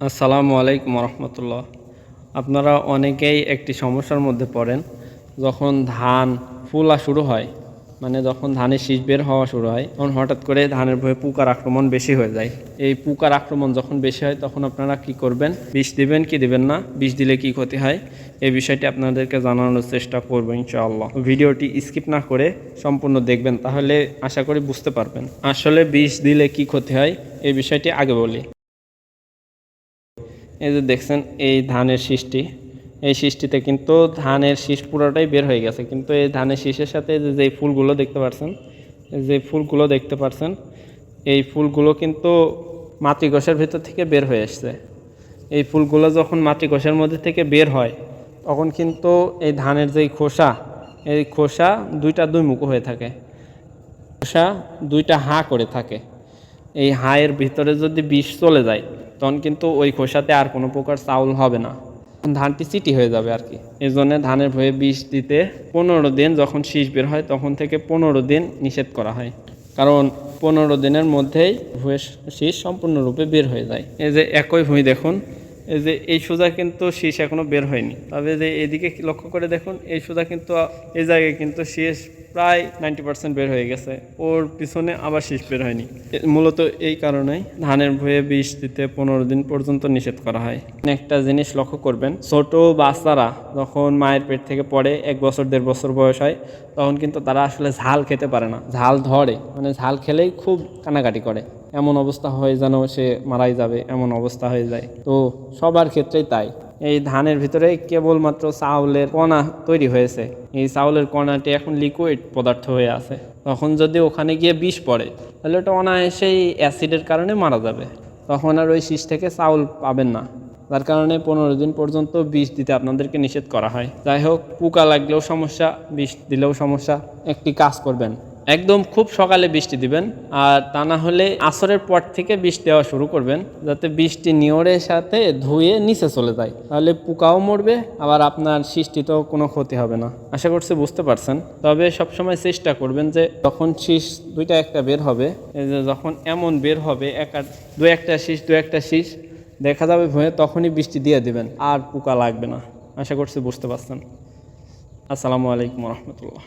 আসসালামু আলাইকুম রহমতুল্লাহ আপনারা অনেকেই একটি সমস্যার মধ্যে পড়েন, যখন ধান ফুলা শুরু হয় মানে যখন ধানের শীষ বের হওয়া শুরু হয়, তখন হঠাৎ করে ধানের ভয়ে পোকার আক্রমণ বেশি হয়ে যায়। এই পোকার আক্রমণ যখন বেশি হয়, তখন আপনারা কি করবেন? বিষ দিবেন কি দিবেন না? বিষ দিলে কি ক্ষতি হয়? এই বিষয়টি আপনাদেরকে জানানোর চেষ্টা করব ইনশাআল্লাহ। ভিডিওটি স্কিপ না করে সম্পূর্ণ দেখবেন, তাহলে আশা করি বুঝতে পারবেন। আসলে বিষ দিলে কি ক্ষতি হয়? এই বিষয়টি আগে বলি। এই যে দেখছেন, এই ধানের সৃষ্টি এই সৃষ্টিতে কিন্তু ধানের শীষ পুরোটাই বের হয়ে গেছে। কিন্তু এই ধানের শীষের সাথে যে ফুলগুলো দেখতে পাচ্ছেন যে ফুলগুলো দেখতে পাচ্ছেন এই ফুলগুলো কিন্তু মাতৃকোষের ভিতর থেকে বের হয়ে এসছে এই ফুলগুলো যখন মাতৃকোষের মধ্যে থেকে বের হয়, তখন কিন্তু এই ধানের যেই খোসা, এই খোসা দুইটা দুই মুখো হয়ে থাকে। খোসা দুইটা হাঁ করে থাকে। এই হায়ের ভিতরে যদি বিষ চলে যায় তখন কিন্তু ওই খোসাতে আর কোনো প্রকার চাউল হবে না। ধানটি চিটি হয়ে যাবে আর কি। এই জন্য ধানের ভয়ে বিষ দিতে পনেরো দিন যখন শীষ বের হয়, তখন থেকে পনেরো দিন নিষেধ করা হয়। কারণ পনেরো দিনের মধ্যেই ভুয়ে শীষ সম্পূর্ণরূপে বের হয়ে যায়। এই যে একই ভুঁই দেখুন এই যে এই সোজা কিন্তু শীষ এখনও বের হয়নি। তবে যে এদিকে লক্ষ্য করে দেখুন, এই সোজা কিন্তু, এই জায়গায় কিন্তু শীষ প্রায় নাইনটি পার্সেন্ট বের হয়ে গেছে। ওর পিছনে আবার শীষ বের হয়নি। মূলত এই কারণেই ধানের ভয়ে বিষ দিতে পনেরো দিন পর্যন্ত নিষেধ করা হয়। একটা জিনিস লক্ষ্য করবেন, ছোট বাচ্চারা যখন মায়ের পেট থেকে পড়ে, এক বছর, দেড় বছর বয়স হয়, তখন কিন্তু তারা আসলে ঝাল খেতে পারে না। ঝাল ধরে মানে ঝাল খেলেই খুব কানাকাটি করে। এমন অবস্থা হয় যেন সে মারাই যাবে, এমন অবস্থা হয়ে যায়। তো সবার ক্ষেত্রেই তাই। এই ধানের ভিতরে কেবলমাত্র চাউলের কণা তৈরি হয়েছে। এই চাউলের কণাটি এখন লিকুইড পদার্থ হয়ে আছে। তখন যদি ওখানে গিয়ে বিষ পড়ে, তাহলে ওটা অনায়াসেই অ্যাসিডের কারণে মারা যাবে। তখন আর ওই শীষ থেকে চাউল পাবেন না। যার কারণে পনেরো দিন পর্যন্ত বিষ দিতে আপনাদেরকে নিষেধ করা হয়। যাই হোক, পোকা লাগলেও সমস্যা, বিষ দিলেও সমস্যা। একটি কাজ করবেন। একদম খুব সকালে বৃষ্টি দিবেন, আর তা না হলে আসরের পর থেকে বিষ দেওয়া শুরু করবেন, যাতে বৃষ্টি নিয়রের সাথে ধুয়ে নিচে চলে যায়। তাহলে পোকাও মরবে, আবার আপনার সৃষ্টিতেও কোনো ক্ষতি হবে না। আশা করছি বুঝতে পারছেন। তবে সবসময় চেষ্টা করবেন যে যখন শীষ দুইটা একটা বের হবে যখন এমন বের হবে, এক দু একটা শীষ, দু একটা শীষ, দেখা যাবে ভয়ে তখনই বৃষ্টি দিয়ে দিবেন, আর পোকা লাগবে না। আশা করছি বুঝতে পারছেন। আসসালামু আলাইকুম রহমতুল্লাহ।